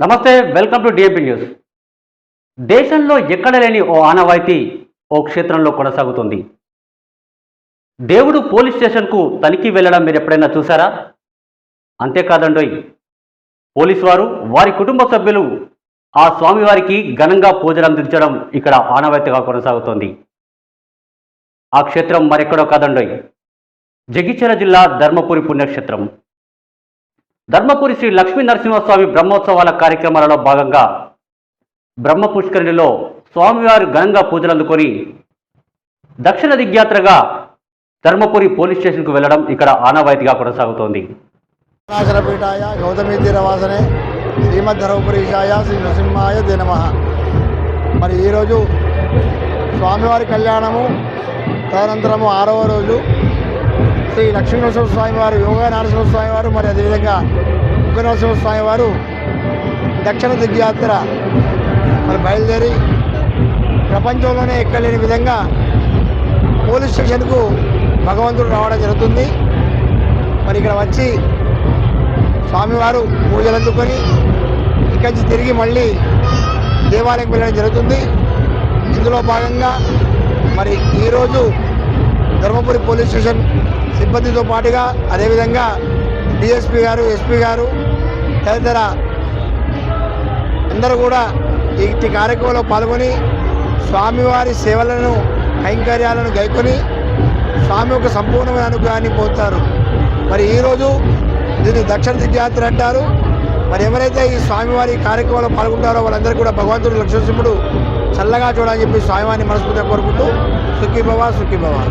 నమస్తే welcome to DMP news. దేశంలో ఎక్కడ లేని ఓ ఆనవాయితీ ఓ క్షేత్రంలో కొనసాగుతుంది. దేవుడు పోలీస్ స్టేషన్కు తనిఖీ వెళ్ళడం మీరు ఎప్పుడైనా చూసారా అంతేకాదండోయ్ పోలీసు వారు వారి కుటుంబ సభ్యులు ఆ స్వామివారికి ఘనంగా పూజలు అందించడం ఇక్కడ ఆనవాయితీగా కొనసాగుతోంది. ఆ క్షేత్రం మరెక్కడో కాదండోయ్ జగిత్యాల జిల్లా ధర్మపురి పుణ్యక్షేత్రం. ధర్మపురి శ్రీ లక్ష్మీ నరసింహస్వామి బ్రహ్మోత్సవాల కార్యక్రమాలలో భాగంగా బ్రహ్మ పుష్కరిణిలో స్వామివారు ఘనంగా పూజలు అందుకొని దక్షిణ దిగ్యాత్రగా ధర్మపురి పోలీస్ స్టేషన్కు వెళ్ళడం ఇక్కడ ఆనవాయితీగా కొనసాగుతోంది. పీఠాయ గౌతమి తీరవాసనే శ్రీమద్ ధర్మపురీషాయ శ్రీ నృసింహాయ దినమ మరి ఈరోజు స్వామివారి కళ్యాణము తదనంతరము ఆరవ రోజు శ్రీ లక్ష్మీ నరసింహ స్వామి వారు యోగా నరసింహ స్వామి వారు మరి అదేవిధంగా ఉగ్ర నరసింహ స్వామి వారు దక్షిణ దిగ్యాత్ర మరి బయలుదేరి ప్రపంచంలోనే ఎక్కలేని విధంగా పోలీస్ స్టేషన్కు భగవంతుడు రావడం జరుగుతుంది. మరి ఇక్కడ వచ్చి స్వామివారు పూజలు అందుకొని ఇక్కడి నుంచి తిరిగి మళ్ళీ దేవాలయం వెళ్ళడం జరుగుతుంది. ఇందులో భాగంగా మరి ఈరోజు ధర్మపురి పోలీస్ స్టేషన్ సిబ్బందితో పాటుగా అదేవిధంగా డిఎస్పి గారు ఎస్పీ గారు తదితర అందరూ కూడా ఈ కార్యక్రమంలో పాల్గొని స్వామివారి సేవలను కైంకర్యాలను గైకొని స్వామి యొక్క సంపూర్ణమైన అనుగ్రహాన్ని పొందుతారు. మరి ఈరోజు దీన్ని దక్షిణ దిగ్యాత్ర అంటారు. మరి ఎవరైతే ఈ స్వామివారి కార్యక్రమంలో పాల్గొంటారో వాళ్ళందరూ కూడా భగవంతుడు లక్ష్మణసింహుడు చల్లగా చూడాలని చెప్పి స్వామివారిని మనస్ఫూర్తిగా కోరుకుంటూ સુખી ભવા સુખી ભવા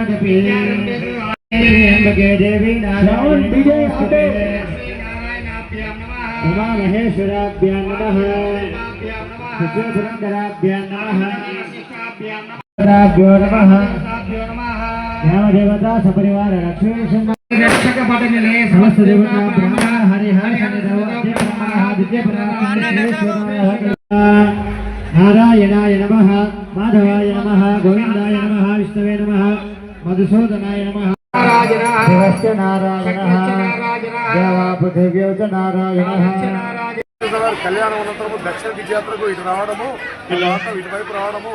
యస్పతే చునియాదపి త్ర్యంబకే దేవి నారాయణి ఉమా మహేశ్వరాభ్యాం నమః శుక్రపురంధరాభ్యాం నమః నమః దేవదేవతా సపరివార లక్ష్మీ సమస్త దేవతా బ్రహ్మ నారాయణాయ నమ మాధవాయ నమ గోవిందాయ నమ విష్ణవే నమ మధుసూదనాయ నమ. నారాయణ. దేవా పృథివ్యౌ చ నారాయణ. వారి కళ్యాణం అనంతరము దక్షిణ దిగ్యాత్రకు ఇటు రావడము ఇటువైపు రావడము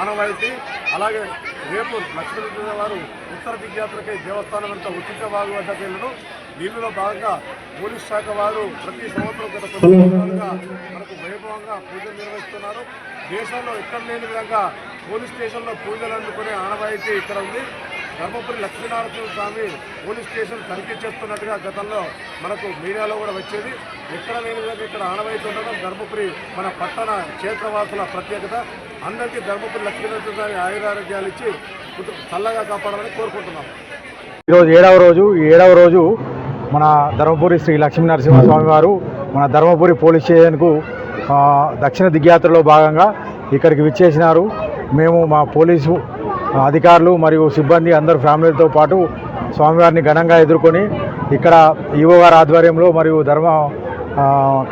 ఆనవాయితీ అలాగే రేపు లక్ష్మీ వారు ఉత్తర దిగ్యాత్రకై దేవస్థానం అంతా ఉచిత వాగు వద్దకు వెళ్ళడం దీనిలో భాగంగా పోలీస్ శాఖ వారు ప్రతి సంవత్సరం గత సంవత్సరాలుగా మనకు వైభవంగా పూజలు నిర్వహిస్తున్నారు. దేశంలో ఎక్కడ లేని విధంగా పోలీస్ స్టేషన్లో పూజలు అందుకునే ఆనవాయితీ ఇక్కడ ఉంది. ధర్మపురి లక్ష్మీనారాయణ స్వామి పోలీస్ స్టేషన్ తనిఖీ చేస్తున్నట్టుగా గతంలో మనకు మీడియాలో కూడా వచ్చేది. ఎక్కడ లేని విధంగా ఇక్కడ ఆనవాయితీ ఉండడం ధర్మపురి మన పట్టణ క్షేత్రవాసుల ప్రత్యేకత. అందరికీ ధర్మపురి లక్ష్మీనారాయణ స్వామి ఆయురారోగ్యాలు ఇచ్చి చల్లగా కాపాడాలని కోరుకుంటున్నాం. ఈరోజు ఏడవ రోజు ఈ ఏడవ రోజు మన ధర్మపురి శ్రీ లక్ష్మీ నరసింహస్వామి వారు మన ధర్మపురి పోలీస్ స్టేషన్కు దక్షిణ దిగ్యాత్రలో భాగంగా ఇక్కడికి విచ్చేసినారు. మేము మా పోలీసు అధికారులు మరియు సిబ్బంది అందరూ ఫ్యామిలీతో పాటు స్వామివారిని ఘనంగా ఎదుర్కొని ఇక్కడ ఈవో గారి ఆధ్వర్యంలో మరియు ధర్మ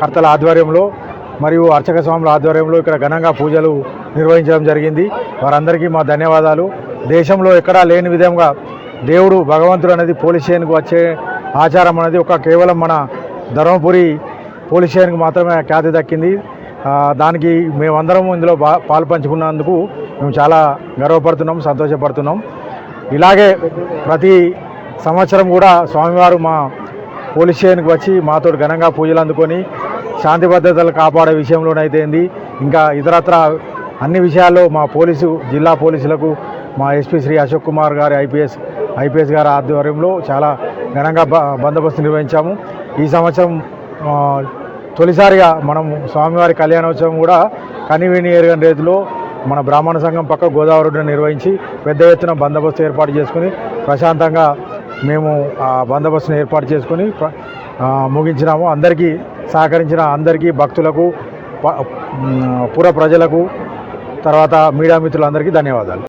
కర్తల ఆధ్వర్యంలో మరియు అర్చక స్వాముల ఆధ్వర్యంలో ఇక్కడ ఘనంగా పూజలు నిర్వహించడం జరిగింది. వారందరికీ మా ధన్యవాదాలు. దేశంలో ఎక్కడా లేని విధంగా దేవుడు భగవంతుడు అనేది పోలీస్ స్టేషన్కు వచ్చే ఆచారం అనేది ఒక కేవలం మన ధర్మపురి పోలీస్ స్టేషన్కి మాత్రమే ఖ్యాతి దక్కింది. దానికి మేమందరం ఇందులో బా పాలు పంచుకున్నందుకు మేము చాలా గర్వపడుతున్నాం సంతోషపడుతున్నాం. ఇలాగే ప్రతి సంవత్సరం కూడా స్వామివారు మా పోలీస్ స్టేషన్కి వచ్చి మాతో ఘనంగా పూజలు అందుకొని శాంతి భద్రతలు కాపాడే విషయంలోనైతే ఏంది ఇంకా ఇతరత్ర అన్ని విషయాల్లో మా పోలీసు జిల్లా పోలీసులకు మా ఎస్పీ శ్రీ అశోక్ కుమార్ గారి ఐపీఎస్ ఐపీఎస్ గారి ఆధ్వర్యంలో చాలా ఘనంగా బ బందోబస్తు నిర్వహించాము. ఈ సంవత్సరం తొలిసారిగా మనం స్వామివారి కళ్యాణోత్సవం కూడా కనివిని ఎరగని రీతిలో మన బ్రాహ్మణ సంఘం పక్క గోదావరి నిర్వహించి పెద్ద ఎత్తున బందోబస్తు ఏర్పాటు చేసుకుని ప్రశాంతంగా మేము ఆ బందోబస్తును ఏర్పాటు చేసుకుని ముగించినాము. అందరికీ సహకరించిన అందరికీ భక్తులకు ప- పుర ప్రజలకు తర్వాత మీడియా మిత్రులందరికీ ధన్యవాదాలు.